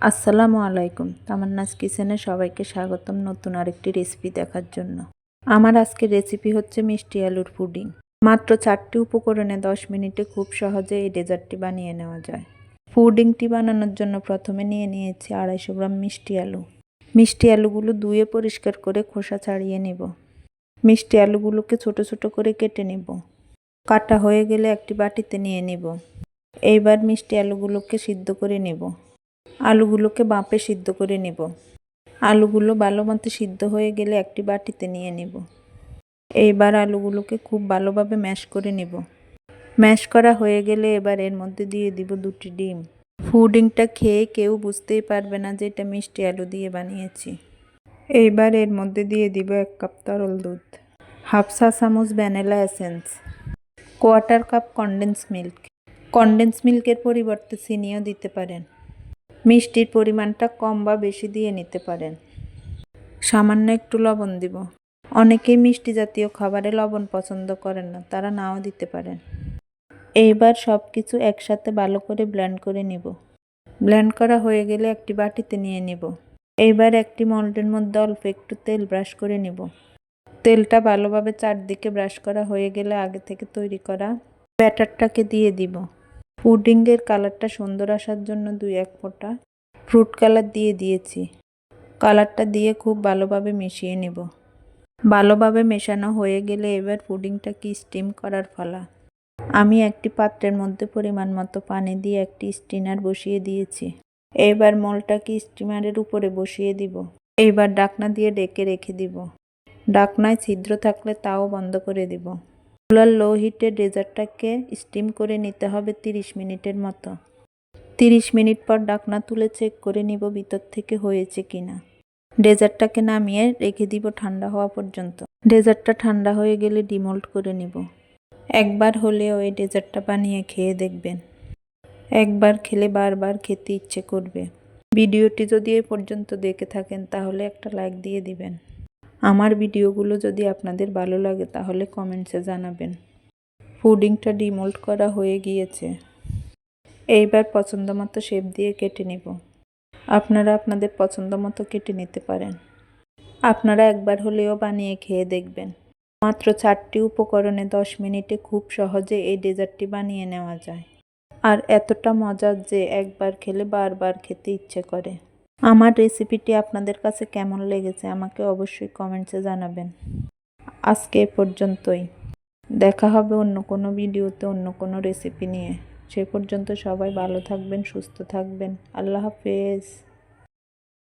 আসসালামু আলাইকুম, তামান্নাস কিচেনে সবাইকে স্বাগতম নতুন আরেকটি রেসিপি দেখার জন্য। আমার আজকের রেসিপি হচ্ছে মিষ্টি আলুর পুডিং। মাত্র চারটি উপকরণে দশ মিনিটে খুব সহজে এই ডেজার্টটি বানিয়ে নেওয়া যায়। পুডিংটি বানানোর জন্য প্রথমে নিয়ে নিয়েছি আড়াইশো গ্রাম মিষ্টি আলু। মিষ্টি আলুগুলো ধুয়ে পরিষ্কার করে খোসা ছাড়িয়ে নেব। মিষ্টি আলুগুলোকে ছোট ছোট করে কেটে নেব। কাটা হয়ে গেলে একটি বাটিতে নিয়ে নেব। এইবার মিষ্টি আলুগুলোকে সিদ্ধ করে নেব। আলুগুলোকে বাঁপে সিদ্ধ করে নেব। আলুগুলো ভালো মতো সিদ্ধ হয়ে গেলে একটি বাটিতে নিয়ে নেব। এইবার আলুগুলোকে খুব ভালোভাবে ম্যাশ করে নেব। ম্যাশ করা হয়ে গেলে এবার এর মধ্যে দিয়ে দিব দুটি ডিম। ফুডিংটা খেয়ে কেউ বুঝতেই পারবে না যে এটা মিষ্টি আলু দিয়ে বানিয়েছি। এইবার এর মধ্যে দিয়ে দিব এক কাপ তরল দুধ। হাফ চা চামচ vanilla essence. Quarter cup condense milk. Condense মিল্কের পরিবর্তে চিনিও দিতে পারেন। মিষ্টির পরিমাণটা কম বা বেশি দিয়ে নিতে পারেন। সামান্য একটু লবণ দিব। অনেকেই মিষ্টি জাতীয় খাবারে লবণ পছন্দ করেন না, তারা নাও দিতে পারেন। এইবার সব কিছু একসাথে ভালো করে ব্লেন্ড করে নিব। ব্লেন্ড করা হয়ে গেলে একটি বাটিতে নিয়ে নিব। এইবার একটি মল্টের মধ্যে অল্প একটু তেল ব্রাশ করে নিব। তেলটা ভালোভাবে চারদিকে ব্রাশ করা হয়ে গেলে আগে থেকে তৈরি করা ব্যাটারটাকে দিয়ে দিব। পুডিংয়ের কালারটা সুন্দর আসার জন্য দুই এক ফোঁটা ফ্রুট কালার দিয়ে দিয়েছি। কালারটা দিয়ে খুব ভালোভাবে মিশিয়ে নেব। ভালোভাবে মেশানো হয়ে গেলে এবার পুডিংটাকে স্টিম করার ফলা আমি একটি পাত্রের মধ্যে পরিমাণ মতো পানি দিয়ে একটি স্টিনার বসিয়ে দিয়েছি। এইবার মলটাকে স্টিমারের উপরে বসিয়ে দিব। এইবার ডাকনা দিয়ে ডেকে রেখে দিব। ডাকনায় ছিদ্র থাকলে তাও বন্ধ করে দিব। চুলার লো হিটে ডেজার্টটাকে স্টিম করে নিতে হবে তিরিশ মিনিটের মতো। তিরিশ মিনিট পর ডাকনা তুলে চেক করে নিব ভিতর থেকে হয়েছে কিনা। ডেজার্টটাকে নামিয়ে রেখে দিব ঠান্ডা হওয়া পর্যন্ত। ডেজার্টটা ঠান্ডা হয়ে গেলে ডিমোল্ড করে নিব। একবার হলেও এই ডেজার্টটা বানিয়ে খেয়ে দেখবেন। একবার খেলে বারবার খেতে ইচ্ছে করবে। ভিডিওটি যদি এ পর্যন্ত দেখে থাকেন তাহলে একটা লাইক দিয়ে দিবেন। আমার ভিডিওগুলো যদি আপনাদের ভালো লাগে তাহলে কমেন্টসে জানাবেন। পুডিংটা ডিমোল্ড করা হয়ে গিয়েছে। এইবার পছন্দ মতো শেপ দিয়ে কেটে নিব। আপনারা আপনাদের পছন্দ মতো কেটে নিতে পারেন। আপনারা একবার হলেও বানিয়ে খেয়ে দেখবেন। মাত্র চারটি উপকরণে দশ মিনিটে খুব সহজে এই ডেজার্টটি বানিয়ে নেওয়া যায়। আর এতটা মজার যে একবার খেলে বারবার খেতে ইচ্ছে করে। আমার রেসিপিটি আপনাদের কাছে কেমন লেগেছে আমাকে অবশ্যই কমেন্টসে জানাবেন। আজকে এ পর্যন্তই। দেখা হবে অন্য কোনো ভিডিওতে, অন্য কোনো রেসিপি নিয়ে। সে পর্যন্ত সবাই ভালো থাকবেন, সুস্থ থাকবেন। আল্লাহ হাফেজ।